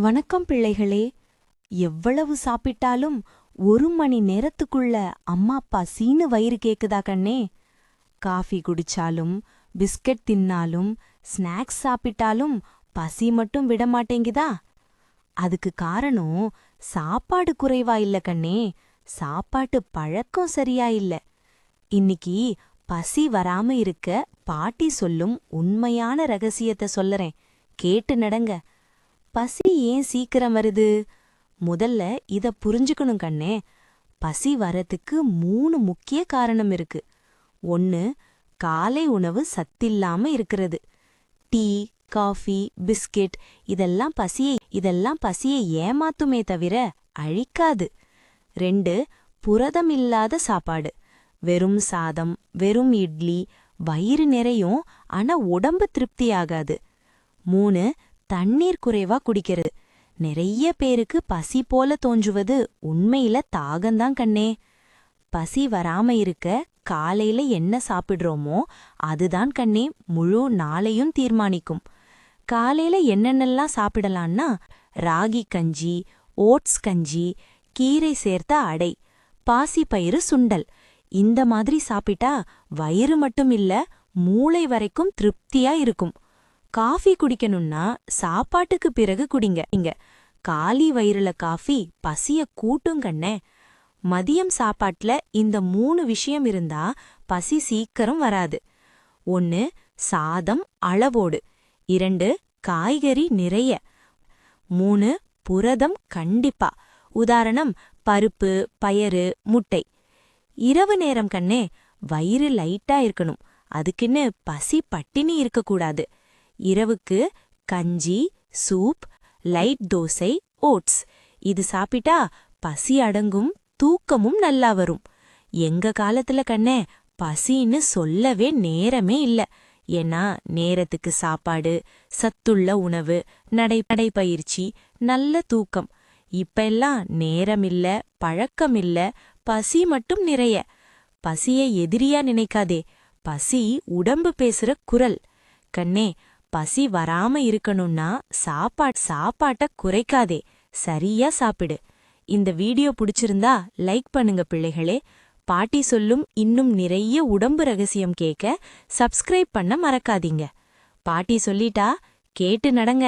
வணக்கம் பிள்ளைகளே. எவ்வளவு சாப்பிட்டாலும் ஒரு மணி நேரத்துக்குள்ள அம்மா அப்பா சீனு வயிறு கேக்குதா கண்ணே? காஃபி குடிச்சாலும் பிஸ்கட் தின்னாலும் ஸ்நாக்ஸ் சாப்பிட்டாலும் பசி மட்டும் விட மாட்டேங்குதா? அதுக்கு காரணம் சாப்பாடு குறைவா இல்ல கண்ணே. சாப்பாட்டு பழக்கம் சரியா இல்ல. இன்னிக்கு பசி வராம இருக்க பாட்டி சொல்லும் உண்மையான ரகசியத்தை சொல்லறேன். கேட்டு நடங்க. பசி ஏன் சீக்கிரம் வருது? முதல்ல இத புரிஞ்சுக்கணும் கண்ணே. பசி வரதுக்கு மூணு முக்கிய காரணம் இருக்கு. ஒன்னு காலை உணவு சத்தில்லாம இருக்கிறது. டீ காஃபி பிஸ்கெட் இதெல்லாம் பசியை இதெல்லாம் பசியை ஏமாத்துமே தவிர அழிக்காது. ரெண்டு புரதம் இல்லாத சாப்பாடு. வெறும் சாதம் வெறும் இட்லி வயிறு நிறையும் ஆனா உடம்பு திருப்தியாகாது மூணு தண்ணீர் குறைவா குடிக்கிறது. நிறைய பேருக்கு பசி போல தோன்றுவது உண்மையில தாகந்தான் கண்ணே. பசி வராம இருக்க காலையில என்ன சாப்பிடுறோமோ அதுதான் கண்ணே முழு நாளையும் தீர்மானிக்கும். காலையில என்னென்னலாம் சாப்பிடலான்னா ராகி கஞ்சி ஓட்ஸ் கஞ்சி கீரை சேர்த்த அடை பாசிப்பயிறு சுண்டல். இந்த மாதிரி சாப்பிட்டா வயிறு மட்டும் இல்ல மூளை வரைக்கும் திருப்தியா இருக்கும். காஃபி குடிக்கணும்னா சாப்பாட்டுக்கு பிறகு குடிங்க. இங்க காலி வயிறுல காஃபி பசிய கூட்டுங்கண்ணே மதியம் சாப்பாட்டுல இந்த மூணு விஷயம் இருந்தா பசி சீக்கிரம் வராது. ஒன்னு சாதம் அளவோடு. இரண்டு காய்கறி நிறைய. மூணு புரதம் கண்டிப்பா. உதாரணம் பருப்பு பயறு முட்டை. இரவு நேரம் கண்ணே வயிறு லைட்டா இருக்கணும். அதுக்குன்னு பசி பட்டினி இருக்கக்கூடாது. இரவுக்கு கஞ்சி சூப் லைட் தோசை ஓட்ஸ். இது சாப்பிட்டா பசி அடங்கும் தூக்கமும் நல்லா வரும். எங்க காலத்துல கண்ணே பசின்னு சொல்லவே நேரமே இல்ல. ஏன்னா நேரத்துக்கு சாப்பாடு சத்துள்ள உணவு நடை நடைப்பயிற்சி நல்ல தூக்கம். இப்ப எல்லாம் நேரமில்ல பழக்கமில்ல பசி மட்டும் நிறைய. பசியை எதிரியா நினைக்காதே பசி உடம்பு பேசுற குரல். கண்ணே பசி வராம இருக்கணும்னா சாப்பாட் சாப்பாட்ட குறைக்காதே. சரியா சாப்பிடு. இந்த வீடியோ பிடிச்சிருந்தா லைக் பண்ணுங்க பிள்ளைகளே. பாட்டி சொல்லும் இன்னும் நிறைய உடம்பு ரகசியம் கேட்க சப்ஸ்கிரைப் பண்ண மறக்காதீங்க. பாட்டி சொல்லிட்டா கேட்டு நடங்க.